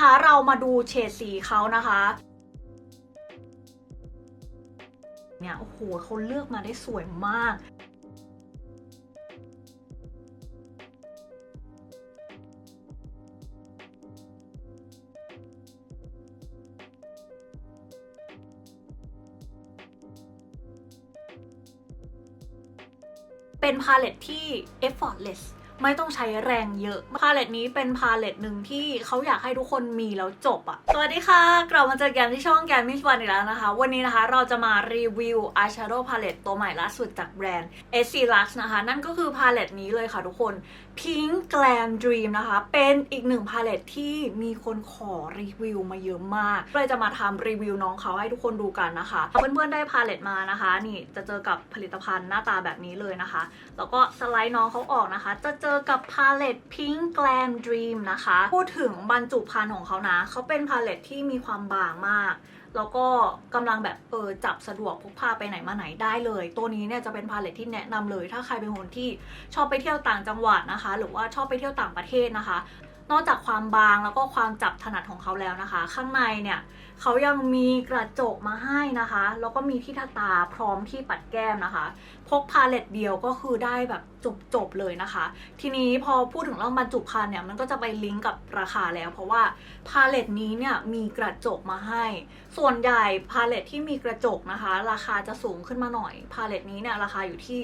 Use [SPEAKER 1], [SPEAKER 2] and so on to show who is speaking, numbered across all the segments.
[SPEAKER 1] นะคะ เรามาดูเฉดสีเขานะคะเนี่ยโอ้โหเขาเลือกมาได้สวยมาก เป็นพาเลตที่ effortless ไม่ต้องใช้แรงเยอะ พาเลตนี้เป็นพาเลตหนึ่งที่เขาอยากให้ทุกคนมีแล้วจบอะสวัสดีค่ะ กลับมาเจอกันที่ช่องแกมมิสวันอีกแล้วนะคะ วันนี้นะคะเราจะมารีวิวอายแชโดว์พาเลตตัวใหม่ล่าสุดจากแบรนด์ SC Lux นะคะ นั่นก็คือพาเลตนี้เลยค่ะทุกคน Pink Glam Dream นะคะ เป็นอีกหนึ่งพาเลตที่มีคนขอรีวิวมาเยอะมากเลยจะมาทำรีวิวน้องเขาให้ทุกคนดูกันนะคะ เพื่อนๆได้พาเลตมานะคะ นี่จะเจอกับผลิตภัณฑ์หน้าตาแบบนี้เลยนะคะ แล้วก็สไลด์น้องเขาออกนะคะ จะเจอกับพาเลต Pink Glam Dream นะคะ พูดถึงบรรจุภัณฑ์ของเขานะ เขาเป็นพาเลตที่มีความบางมาก แล้วก็กำลังแบบเออจับสะดวกพกพาไปไหนมาไหนได้เลย ตัวนี้เนี่ยจะเป็นพาเลทที่แนะนำเลย ถ้าใครเป็นคนที่ชอบไปเที่ยวต่างจังหวัดนะคะ หรือว่าชอบไปเที่ยวต่างประเทศนะคะ นอกจากความบางแล้วก็ความจับถนัดของเขาแล้วนะคะ ข้างในเนี่ย เขายังมีกระจกมาให้นะคะ แล้วก็มีที่ทาตาพร้อมที่ปัดแก้มนะคะ พกพาเลตเดียวก็คือได้แบบจบๆเลยนะคะ ทีนี้พอพูดถึงเรื่องบรรจุภัณฑ์เนี่ยมันก็จะไปลิงก์กับราคาแล้ว เพราะว่าพาเลตนี้เนี่ยมีกระจกมาให้ ส่วนใหญ่พาเลตที่มีกระจกนะคะ ราคาจะสูงขึ้นมาหน่อย พาเลตนี้เนี่ยราคาอยู่ที่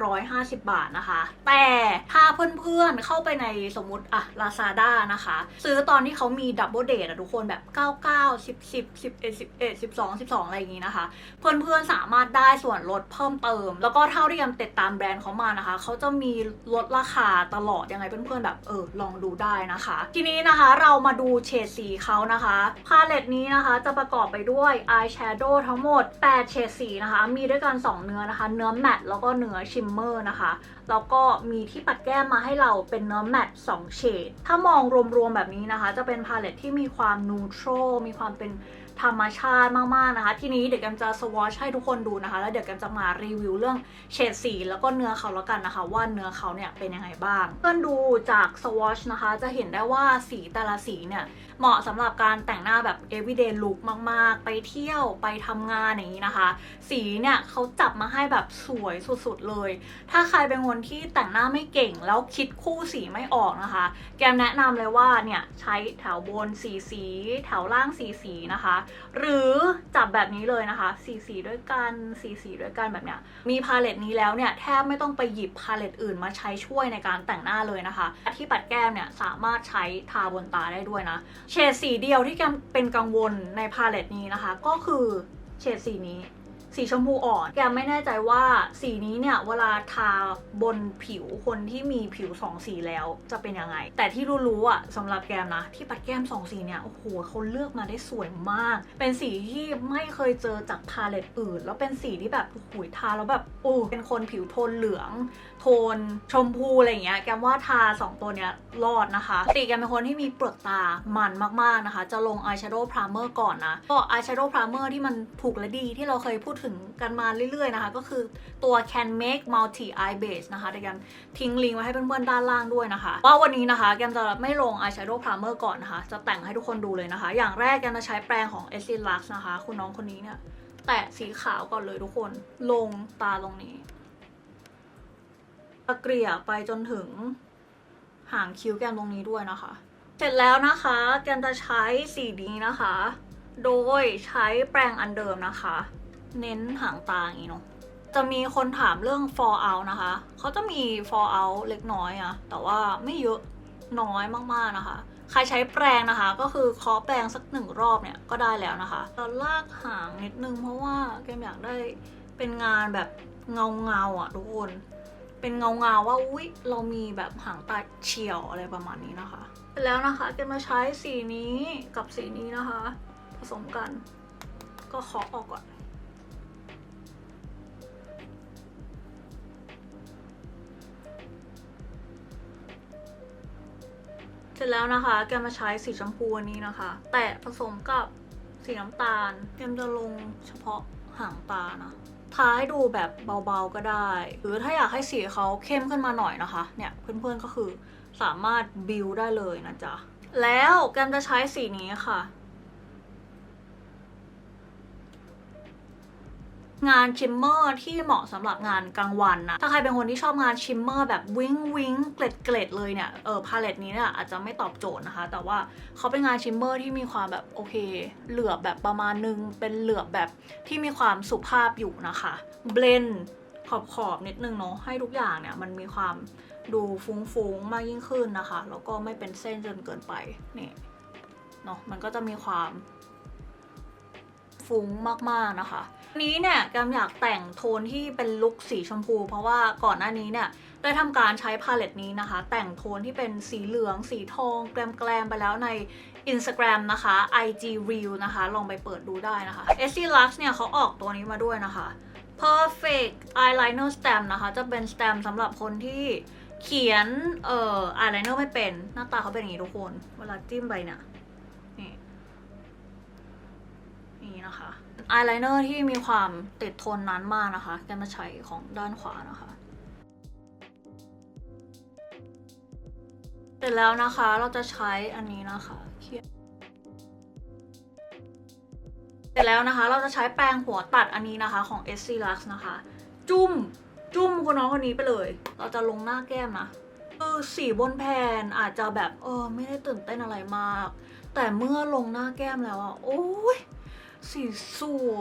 [SPEAKER 1] 750 บาทนะคะ แต่ถ้าเพื่อนๆเข้าไปในสมมติอะ Lazada นะคะ ซื้อตอนที่เขามีดับเบิลเดทอะทุกคนแบบ 99 10 10 11 11 12 12 อะไรอย่างงี้นะคะ เพื่อนๆสามารถได้ส่วนลดเพิ่มเติม แล้วก็เท่าที่ยังติดตามแบรนด์เขามานะคะ เขาจะมีลดราคาตลอดยังไงเพื่อนๆแบบเออลองดูได้นะคะ ทีนี้นะคะเรามาดูเฉดสีเขานะคะพาเลตนี้นะคะจะประกอบไปด้วยอายแชโดว์ทั้งหมด 8 เฉดสีนะคะ มีด้วยกัน 2 เนื้อนะคะ เนื้อแมตต์แล้วก็เนื้อชิมเมอร์นะคะ แล้วก็มีที่ปัดแก้มมาให้เราเป็นเนื้อแมตต์2เฉด ถ้ามองรวมๆแบบนี้นะคะ จะเป็นพาเลตที่มีความนูโตรมีความเป็น time ธรรมชาติมากๆนะคะ ทีนี้เดี๋ยวแกมจะสวอชให้ทุกคนดูนะคะ แล้วเดี๋ยวแกมจะมารีวิวเรื่องเฉดสีแล้วก็เนื้อเขาแล้วกันนะคะ ว่าเนื้อเขาเนี่ยเป็นยังไงบ้าง เพื่อนดูจากสวอชนะคะ จะเห็นได้ว่าสีแต่ละสีเนี่ยเหมาะสำหรับการแต่งหน้าแบบ everyday look มากๆ ไปเที่ยวไปทำงานอย่างนี้นะคะ สีเนี่ยเขาจับมาให้แบบสวยสุดๆเลย ถ้าใครเป็นคนที่แต่งหน้าไม่เก่งแล้วคิดคู่สีไม่ออกนะคะ แกมแนะนำเลยว่าเนี่ยใช้แถวบนสีสี แถวล่างสีสีนะคะหรือจับแบบนี้เลยนะคะ สีสีด้วยกันสีสีด้วยกันแบบเนี้ย มีพาเลตนี้แล้วเนี่ยแทบไม่ต้องไปหยิบพาเลตอื่นมาใช้ช่วยในการแต่งหน้าเลยนะคะ ที่ปัดแก้มเนี่ยสามารถใช้ทาบนตาได้ด้วยนะ เฉดสีเดียวที่แกมเป็นกังวลในพาเลตนี้นะคะ ก็คือเฉดสีนี้ สีชมพูอ่อน แกไม่แน่ใจว่าสีนี้เนี่ยเวลาทาบนผิวคนที่มีผิวสองสีแล้วจะเป็นยังไง แต่ที่รู้ๆอะสำหรับแกมนะ ที่ปัดแก้มสองสีเนี่ยโอ้โหเขาเลือกมาได้สวยมาก เป็นสีที่ไม่เคยเจอจากพาเลตอื่น แล้วเป็นสีที่แบบโอ้โหทาแล้วแบบโอ้เป็นคนผิวโทนเหลือง โทนชมพูอะไรอย่างเงี้ยแกมว่าทา 2 ตัวเนี้ยรอดนะคะติแกมเป็นคนที่มีเปลือกตามันมากๆนะคะ จะลงอายแชโดว์พรามเมอร์ก่อนนะก็อายแชโดว์พรามเมอร์ที่มันถูกและดีที่เราเคยพูดถึงกันมาเรื่อยๆนะคะ ก็คือตัว Can Make Multi Eye Base นะคะแต่แกมทิ้งลิงก์ไว้ให้เพื่อนๆด้านล่างด้วยนะคะ ว่าวันนี้นะคะแกมจะไม่ลงอายแชโดว์พามเมอร์ก่อนนะคะ จะแต่งให้ทุกคนดูเลยนะคะ อย่างแรกแกมจะใช้แปรงของ e s s i Lux นะคะ คุณน้องคนนี้เนี่ย แตะสีขาวก่อนเลยทุกคนลงตาตรงนี้เกลี่ยไปจนถึงหางคิ้วแกมตรงนี้ด้วยนะคะ เสร็จแล้วนะคะแกมจะใช้สีนี้นะคะ โดยใช้แปรงอันเดิมนะคะ เน้นหางตาอย่างนี้เนาะจะมีคนถามเรื่อง fall out นะคะ เขาจะมี fall out เล็กน้อยอะแต่ว่าไม่เยอะน้อยมากๆนะคะ ใครใช้แปรงนะคะ ก็คือเคาะแปรงสักหนึ่งรอบเนี่ยก็ได้แล้วนะคะเราลากหางนิดนึงเพราะว่าแกมอยากได้เป็นงานแบบเงาเงาอะทุกคน เป็นเงาเงาว่าอุ๊ยเรามีแบบหางตาเฉียวอะไรประมาณนี้นะคะแล้วนะคะแกมาใช้สีนี้กับสีนี้นะคะ ผสมกัน ก็เคาะออกก่อน สร็จแล้วนะคะแกมาใช้สีชมพูอันนี้นะคะ แตะผสมกับสีน้ำตาลแกมจะลงเฉพาะหางตานะทาให้ดูแบบเบาๆก็ได้ หรือถ้าอยากให้สีเขาเข้มขึ้นมาหน่อยนะคะ เนี่ยเพื่อนๆก็คือสามารถบิวได้เลยนะจ๊ะ แล้วแกมจะใช้สีนี้ค่ะ งานชิมเมอร์ที่เหมาะสำหรับงานกลางวันนะถ้าใครเป็นคนที่ชอบงานชิมเมอร์แบบวิงวิงเกล็ดเกล็ดเลยเนี่ยเออพาเลตนี้เนี่ยอาจจะไม่ตอบโจทย์นะคะ แต่ว่าเขาเป็นงานชิมเมอร์ที่มีความแบบโอเค เหลือบแบบประมาณนึง เป็นเหลือบแบบที่มีความสุภาพอยู่นะคะเบลนขอบขอบๆนิดนึงเนาะให้ทุกอย่างเนี่ยมันมีความดูฟุ้งๆมากยิ่งขึ้นนะคะ แล้วก็ไม่เป็นเส้นจนเกินไปนี่เนาะมันก็จะมีความฟุ้งมากๆนะคะ นี้เนี่ยแกมอยากแต่งโทนที่เป็นลุคสีชมพู เพราะว่าก่อนหน้านี้เนี่ยได้ทำการใช้พาเลตนี้นะคะ แต่งโทนที่เป็นสีเหลือง สีทอง แกลมๆไปแล้วใน Instagram นะคะ IG Reel นะคะ ลองไปเปิดดูได้นะคะ e s s y Lux เนี่ยเขาออกตัวนี้มาด้วยนะคะ Perfect Eyeliner Stamp นะคะ จะเป็น stamp สำหรับคนที่เขียนเอ่อ eyeliner ไม่เป็น หน้าตาเขาเป็นอย่างนี้ทุกคน เวลาจิ้มไปเนี่ย นี่ นะคะ อายไลเนอร์ที่มีความติดทนนานมากนะคะแกมาใช้ของด้านขวานะคะเสร็จแล้วนะคะเราจะใช้อันนี้นะคะเขียนเสร็จแล้วนะคะเราจะใช้แปรงหัวตัดอันนี้นะคะของ s c Lux นะคะ จุ้มจุ้มคนน้องคนนี้ไปเลย เราจะลงหน้าแก้มนะคือสีบนแผ่นอาจจะแบบเออไม่ได้ตื่นเต้นอะไรมาก แต่เมื่อลงหน้าแก้มแล้วอะโอ้ย สีส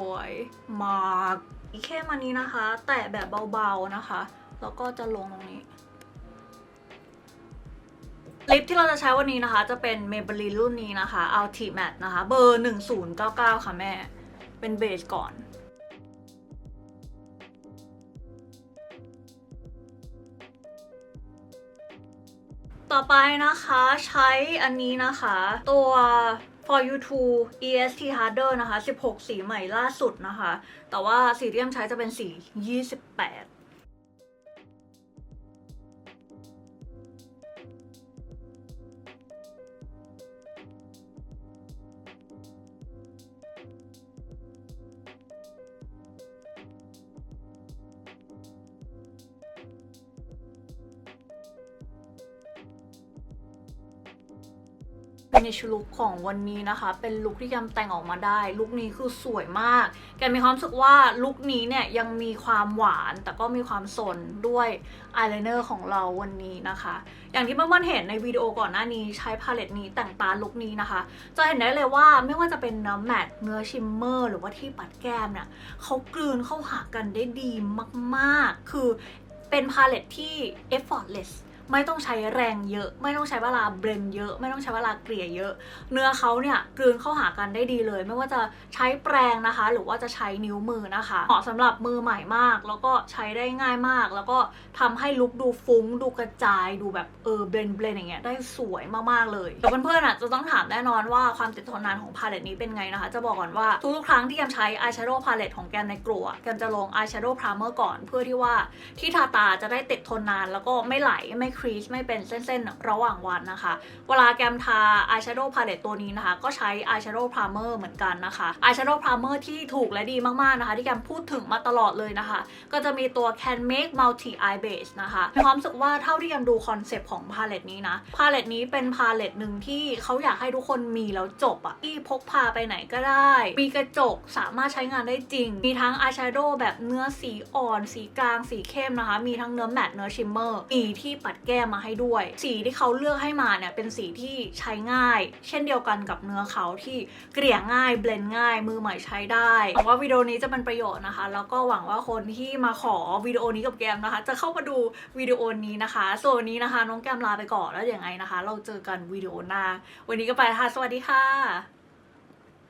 [SPEAKER 1] วยมากอีกแค่มานี้นะคะ แตะแบบเบาๆนะคะ แล้วก็จะลงตรงนี้ลิปที่เราจะใช้วันนี้นะคะ จะเป็น Maybelline รุ่นนี้นะคะ Ultimate นะคะ เบอร์ 1099 ค่ะแม่ เป็นเบสก่อนต่อไปนะคะใช้อันนี้นะคะ ตัว for you to EST harder นะคะ 16 สีใหม่ล่าสุดนะคะ แต่ว่าสีที่ยมใช้จะเป็นสี 28 ฟินิชลุคของวันนี้นะคะ เป็นลุคที่แกมแต่งออกมาได้ ลุคนี้คือสวยมาก แกมีความรู้สึกว่าลุคนี้เนี่ยยังมีความหวาน แต่ก็มีความสนด้วยอายไลเนอร์ของเราวันนี้นะคะ อย่างที่เพื่อนๆเห็นในวิดีโอก่อนหน้านี้ใช้พาเลตนี้แต่งตาลุคนี้นะคะ จะเห็นได้เลยว่าไม่ว่าจะเป็นเนื้อแมตต์เนื้อชิมเมอร์ หรือว่าที่ปัดแก้มเนี่ยเขากลืนเข้าหากันได้ดีมากๆ คือเป็นพาเลตที่ effortless ไม่ต้องใช้แรงเยอะ ไม่ต้องใช้เวลาเบรนเยอะ ไม่ต้องใช้เวลาเกลี่ยเยอะ เนื้อเขาเนี่ยกลืนเข้าหากันได้ดีเลย ไม่ว่าจะใช้แปรงนะคะ หรือว่าจะใช้นิ้วมือนะคะเหมาะสำหรับมือใหม่มาก แล้วก็ใช้ได้ง่ายมาก แล้วก็ทำให้ลุคดูฟุ้ง ดูกระจาย ดูแบบเออเบรนเบรนอย่างเงี้ยได้สวยมากๆเลยแต่เพื่อนๆอะจะต้องถามแน่นอนว่าความติดทนนานของพาเลตนี้เป็นไงนะคะ จะบอกก่อนว่าทุกๆครั้งที่แกมใช้อายแชโดว์พาเลตของแกมในกลัวแกมจะลงอายแชโดว์พรามเมอร์ก่อน เพื่อที่ว่าที่ทาตาจะได้ติดทนนานแล้วก็ไม่ไหลไม่ครีสไม่เป็นเส้นๆ ระหว่างวันนะคะ เวลาแกมทาอายแชโดว์พาเลตตัวนี้นะคะ ก็ใช้อายแชโดว์พรามเมอร์เหมือนกันนะคะอายแชโดว์พรามเมอร์ที่ถูกและดีมากๆนะคะ ที่แกมพูดถึงมาตลอดเลยนะคะ ก็จะมีตัว Can Make Multi Eye Base นะคะมีความรู้สึกว่าเท่าที่แกมดูคอนเซปต์ของพาเลตนี้นะพาเลตนี้เป็นพาเลตหนึ่งที่เขาอยากให้ทุกคนมีแล้วจบอะที่พกพาไปไหนก็ได้ มีกระจกสามารถใช้งานได้จริง มีทั้งอายแชโดว์แบบเนื้อสีอ่อน สีกลาง สีเข้มนะคะ มีทั้งเนื้อแมตต์เนื้อชิมเมอร์ มีที่ปัดแก้มมาให้ด้วย สีที่เขาเลือกให้มาเนี่ยเป็นสีที่ใช้ง่าย เช่นเดียวกันกับเนื้อเขาที่เกลี่ยง่ายเบลนง่าย มือใหม่ใช้ได้หวังว่าวิดีโอนี้จะเป็นประโยชน์นะคะ แล้วก็หวังว่าคนที่มาขอวิดีโอนี้กับแกมนะคะ จะเข้ามาดูวิดีโอนี้นะคะส่วนนี้นะคะ น้องแกมลาไปก่อนแล้วอยังไงนะคะ เราเจอกันวิดีโอหน้า วันนี้ก็ไปะค่ะ สวัสดีค่ะ